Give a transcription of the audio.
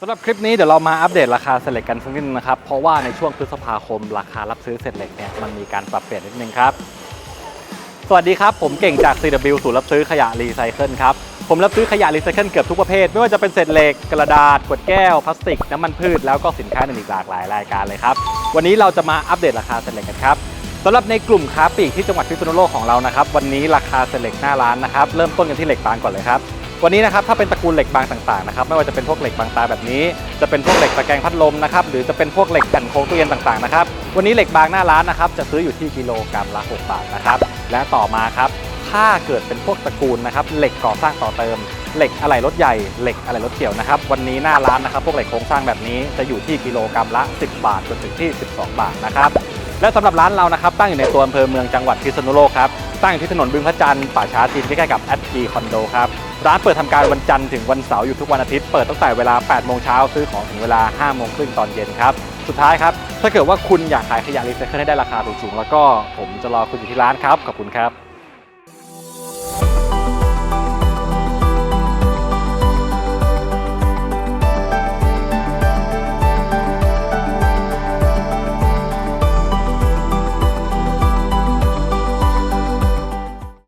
สำหรับคลิปนี้เดี๋ยวเรามาอัปเดตราคาเศษเหล็กกันสักนิดนึงนะครับ เพราะว่าในช่วงพฤษภาคม ราคารับซื้อเศษเหล็กเนี่ยมันมีการปรับเปลี่ยนนิดนึงครับ สวัสดีครับ ผมเก่งจาก CW ศูนย์รับซื้อขยะรีไซเคิลครับ ผมรับซื้อขยะรีไซเคิลเกือบทุกประเภท ไม่ว่าจะเป็นเศษเหล็ก กระดาษขวดแก้ว พลาสติก น้ำมันพืช แล้วก็สินค้าอื่นอีกหลากหลายรายการเลยครับ วันนี้เราจะมาอัปเดตราคาเศษเหล็กกันครับสำหรับในกลุ่มค้าปลีกที่จังหวัดพิษณุโลกของเรานะครับวันนี้ราคาเศษเหล็กหน้าร้านนะครับเริ่มต้นกันที่เหล็กบางก่อนเลยครับ วันนี้นะครับถ้าเป็นตระกูลเหล็กบางต่างๆนะครับไม่ว่าจะเป็นพวกเหล็กบางตาแบบนี้ จะเป็นพวกเหล็กตะแกรงพัดลมนะครับหรือจะเป็นพวกเหล็กแผ่นโครงตู้เย็นต่างๆนะครับวันนี้เหล็กบางหน้าร้านนะครับจะซื้ออยู่ที่กิโลกรัมละ6บาทนะครับและต่อมาครับถ้าเกิดเป็นพวกตระกูลนะครับเหล็กก่อสร้างต่อเติม เหล็กอะไหล่รถใหญ่เหล็กอะไหล่รถเกี่ยวนะครับวันนี้หน้าร้านนะครับพวกเหล็กโครงสร้างแบบนี้จะอยู่ที่กิโลกรัมละ 10 บาทจนถึงที่ 12 บาทนะครับ และสำหรับร้านเรานะครับตั้งอยู่ในตัวอำเภอเมืองจังหวัดพิษณุโลกครับตั้งอยู่ที่ถนนบึงพระจันทร์ป่าช้าจีนใกล้ๆกับแอดจีคอนโดครับร้านเปิดทำการวันจันทร์ถึงวันเสาร์อยู่ทุกวันอาทิตย์เปิดตั้งแต่เวลา 8 โมงเช้าซื้อของถึงเวลา 5 โมงครึ่งตอนเย็นครับสุดท้ายครับถ้าเกิดว่าคุณอยากขายขยะรีไซเคิลให้ได้ราคาถูกๆแล้วก็ผมจะรอคุณอยู่ที่ร้านครับขอบคุณครับ